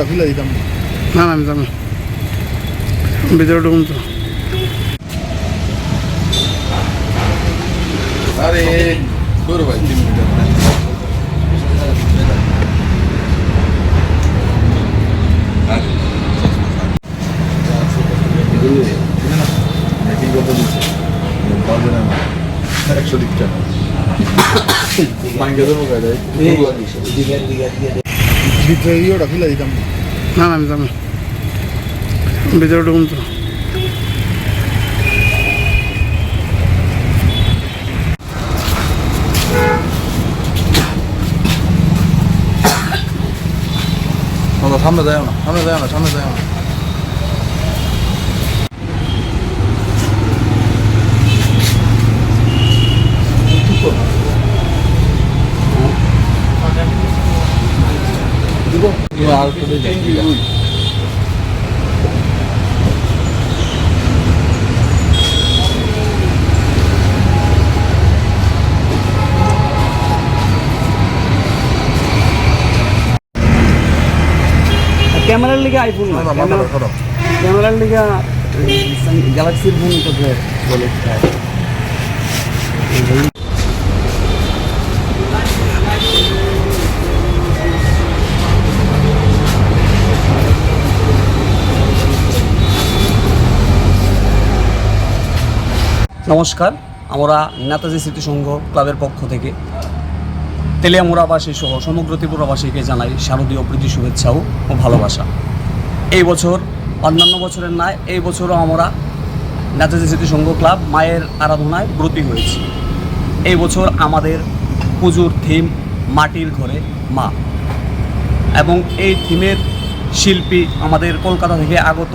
ওটা ফেলে দিতাম। না না আমি যাব ভিতরে ঢুকুন তো। আরে তোর ভাই তিন একশো দিক টাকা মাইকে দেবো দিয়ে ওটা ফেলে দিতাম। না না আমি যাব ভিতরে ঢুকুন তো। সামনে যায় না সামনে যায় না সামনে যায় না। ক্যামেরার লিগে আইফোন না ক্যামেরা ক্যামেরার লিগে গ্যালাক্সির ফোন তো বলে নমস্কার, আমরা নেতাজি স্মৃতি সংঘ ক্লাবের পক্ষ থেকে তেলিয়ামুড়াবাসী সহ সমগ্র ত্রিপুরাবাসীকে জানাই শারদীয় প্রীতি শুভেচ্ছাও ও ভালোবাসা। এই বছর, অন্যান্য বছরের ন্যায়, এই বছরও আমরা নেতাজি স্মৃতি সংঘ ক্লাব মায়ের আরাধনায় ব্রতী হয়েছি। এই বছর আমাদের পুজোর থিম মাটির ঘরে মা। এবং এই থিমের শিল্পী আমাদের কলকাতা থেকে আগত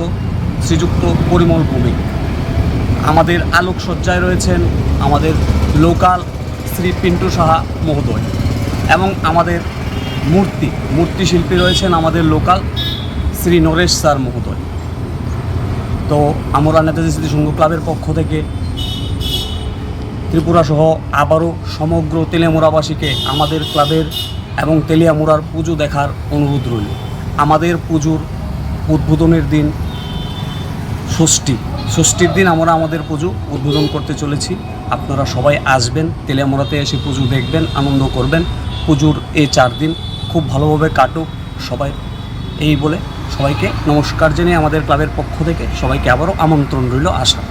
শ্রীযুক্ত পরিমল ভৌমিক। আমাদের আলোকসজ্জায় রয়েছেন আমাদের লোকাল শ্রী পিন্টু সাহা মহোদয় এবং আমাদের মূর্তি মূর্তি শিল্পী রয়েছেন আমাদের লোকাল শ্রী নরেশ স্যার মহোদয়। তো আমরা নেতাজি স্মৃতি সংঘ ক্লাবের পক্ষ থেকে ত্রিপুরা সহ আবারও সমগ্র তেলিয়ামুড়াবাসীকে আমাদের ক্লাবের এবং তেলিয়ামুড়ার পুজো দেখার অনুরোধ রইল। আমাদের পুজোর উদ্বোধনের দিন ষষ্ঠী। ষষ্ঠীর দিন আমরা আমাদের পুজো উদ্বোধন করতে চলেছি। আপনারা সবাই আসবেন, তেলিয়ামোড়াতে এসে পুজো দেখবেন, আনন্দ করবেন। পুজোর এই চার দিন খুব ভালোভাবে কাটুক সবাই। এই বলে সবাইকে নমস্কার জানিয়ে আমাদের ক্লাবের পক্ষ থেকে সবাইকে আবারও আমন্ত্রণ রইল আসা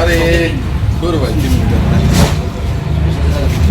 আরে